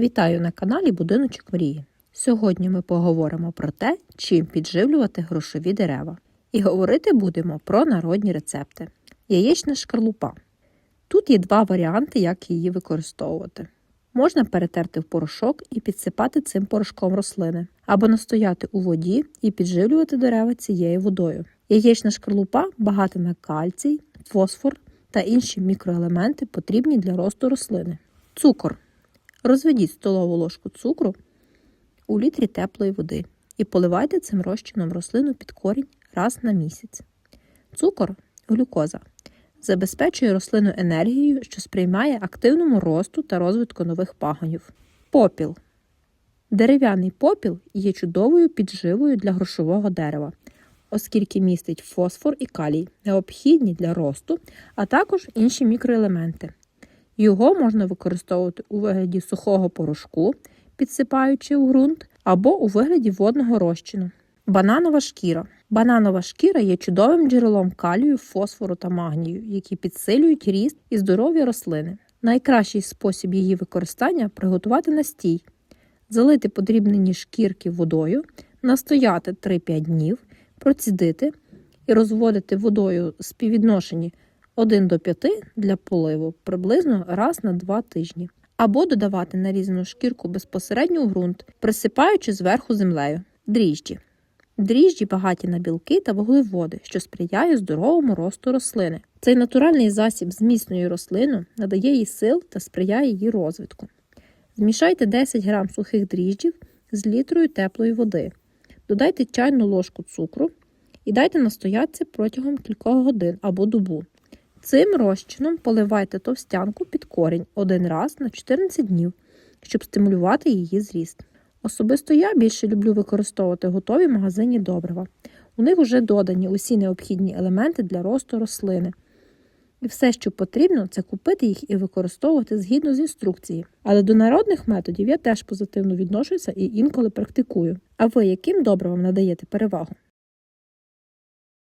Вітаю на каналі Будиночок Мрії. Сьогодні ми поговоримо про те, чим підживлювати грошові дерева. І говорити будемо про народні рецепти. Яєчна шкарлупа. Тут є два варіанти, як її використовувати. Можна перетерти в порошок і підсипати цим порошком рослини, або настояти у воді і підживлювати дерева цією водою. Яєчна шкарлупа багата на кальцій, фосфор та інші мікроелементи, потрібні для росту рослини. Цукор. Розведіть столову ложку цукру у літрі теплої води і поливайте цим розчином рослину під корінь раз на місяць. Цукор глюкоза забезпечує рослину енергією, що сприймає активному росту та розвитку нових пагонів. Попіл. Дерев'яний попіл є чудовою підживою для грошового дерева, оскільки містить фосфор і калій, необхідні для росту, а також інші мікроелементи. Його можна використовувати у вигляді сухого порошку, підсипаючи у ґрунт, або у вигляді водного розчину. Бананова шкіра. Бананова шкіра є чудовим джерелом калію, фосфору та магнію, які підсилюють ріст і здоров'я рослини. Найкращий спосіб її використання приготувати настій, залити подрібнені шкірки водою, настояти 3-5 днів, процідити і розводити водою в співвідношенні 1 до 5 для поливу приблизно раз на 2 тижні. Або додавати нарізану шкірку безпосередньо у ґрунт, присипаючи зверху землею. Дріжджі. Дріжджі багаті на білки та вуглеводи, що сприяє здоровому росту рослини. Цей натуральний засіб зміцнює рослину, надає їй сил та сприяє її розвитку. Змішайте 10 г сухих дріжджів з літрою теплої води. Додайте чайну ложку цукру і дайте настоятися протягом кількох годин або добу. Цим розчином поливайте товстянку під корінь один раз на 14 днів, щоб стимулювати її зріст. Особисто я більше люблю використовувати готові магазинні добрива. У них вже додані усі необхідні елементи для росту рослини. І все, що потрібно, це купити їх і використовувати згідно з інструкції. Але до народних методів я теж позитивно відношуся і інколи практикую. А ви яким добривам надаєте перевагу?